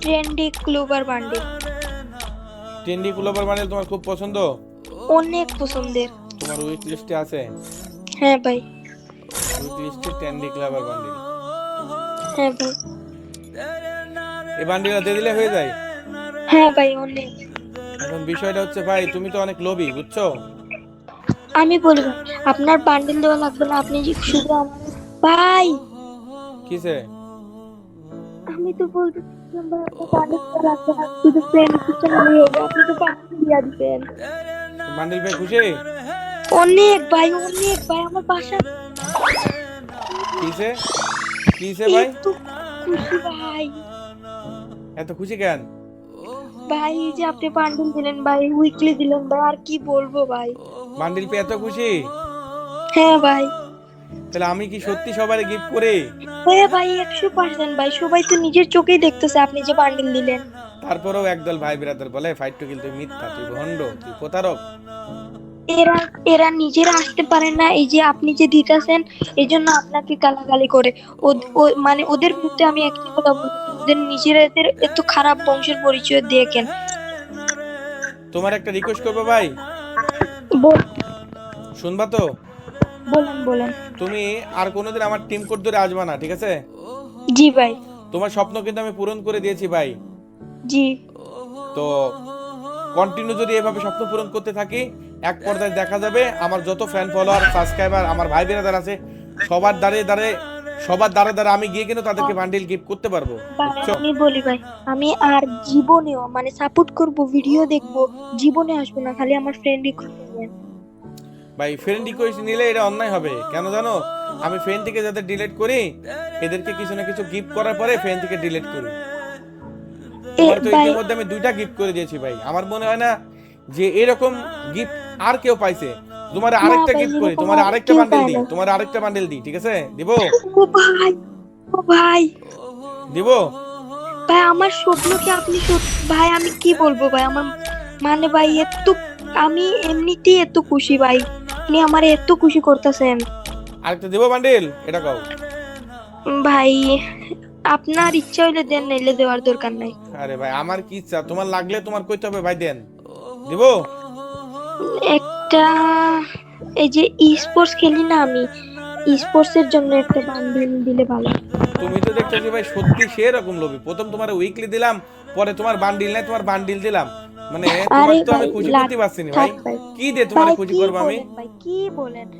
Trendy ক্লোবার bundle টেন্ডি কুলোবার বান্ডেল তোমার খুব পছন্দ? অনেক পছন্দের। তোমার উইক লিস্টে আছে? হ্যাঁ ভাই। উইক লিস্টে ক্লাবার বান্ডেল হ্যাঁ ভাই। এই বান্ডেলটা দিয়ে দিলে হয়ে যায়? হ্যাঁ ভাই অনেক। এখন বিষয়টা হচ্ছে ভাই তুমি তো অনেক লোভী বুঝছ? আমি বলব আপনার বান্ডিল দেওয়া লাগবে না আপনি শুধু আমার ভাই! কিসে? আমি তো বলতে ভাই আপনার বান্ডিল দেওয়া লাগবে না। শুধু ফ্রেন্ড সিস্টেম হয়ে যাবে আপনি তো বান্ডিল দিয়ে দিবেন বান্ডেল পেয়ে খুশি? অনেক ভাই অনেক ভাই আমার বাসা কিসে? কিসে ভাই? খুশি ভাই। এত খুশি কেন? ভাই যে আপনি বান্ডিল দিলেন ভাই উইকলি দিলেন ভাই আর কি বলব ভাই। বান্ডিল পেয়ে এত খুশি? হ্যাঁ ভাই। তাহলে আমি কি সত্যি সবারে গিফট করি? হ্যাঁ ভাই একশো পার্সেন্ট ভাই। সবাই তো নিজের চোখেই দেখতেছে আপনি যে বান্ডিল দিলেন। তারপরেও একদল ভাই বিরাদার বলে ফাইট টু কিল তুই মিথ্যা তুই ভণ্ড তুই প্রতারক। এরা এরা নিজেরা আসতে পারে না এই যে আপনি যে দিতেছেন এই জন্য আপনাকে গালাগালি করে। ও- মানে ওদের মধ্যে আমি একটা কথা বলব ওদের নিজেদের এত খারাপ বংশের পরিচয় দিয়ে কেন? তোমার একটা রিকোয়েস্ট করব ভাই? বল- শুনবা তো? বলেন বলেন। তুমি আর কোনোদিন আমার টিম কোড ধরে আসবা না ঠিক আছে? জি ভাই। তোমার স্বপ্ন কিন্তু আমি পূরণ করে দিয়েছি ভাই। জি। তো কন্টিনিউ যদি এভাবে স্বপ্ন পূরণ করতে থাকি এক দেখা যাবে আমার যত ফ্যান ফলোয়ার সাবস্ক্রাইবার আমার ভাই বোনেরা আছে সবার দ্বারে দ্বারে সবার দ্বারে দ্বারে আমি গিয়ে কিন্তু তাদেরকে বান্ডিল গিফট করতে পারব। আমি বলি ভাই আমি আর জীবনেও মানে সাপোর্ট করব ভিডিও দেখব জীবনে আসব না খালি আমার ফ্রেন্ড ভাই ফ্রেন্ড রিকোয়েস্ট নিলে এটা অন্যায় হবে। কেন জানো? আমি ফ্রেন্ড থেকে যাদের ডিলিট করি এদেরকে কিছু না কিছু গিফট করার পরে ফ্রেন্ড থেকে ডিলিট করি। তোমার তো ভাই ইতিমধ্যে আমি দুইটা গিফট করে দিয়েছি ভাই। আমার মনে হয় না যে এরকম গিফট আর কেউ পাইছে। তোমার আরেকটা গিফট করি। তোমার আর আরেকটা বান্ডেল দিই। তোমার আরেকটা বান্ডেল দিই ঠিক আছে? দিব? ও ভাই ও ভাই। দিব? ভাই আমার স্বপ্ন কি আপনি ভাই আমি কি বলব ভাই? আমার মানে ভাই এত আমি এমনিতেই এত খুশি ভাই। আপনি আমার এত খুশি করতেছেন। আরেকটা দিব বান্ডেল? এটা কও। ভাই আপনার ইচ্ছা হইলে দেন নাইলে দেওয়ার দরকার নাই। আরে ভাই আমার কি ইচ্ছা? তোমার লাগলে তোমার কইতে হবে ভাই দেন। দিব? একটা এই যে ই স্পোর্টস খেলি না আমি ই স্পোর্টস এর জন্য একটা বান্ডিল দিলে ভালো। তুমি তো দেখতেছি ভাই সত্যি সেরকম লোভী। প্রথম তোমার উইকলি দিলাম পরে তোমার বান্ডিল নাই তোমার বান্ডিল দিলাম। মানে তোমার তো আমি খুশি করতে পারছি না ভাই। কি দিয়ে তোমার খুশি করব আমি? কি বলেন?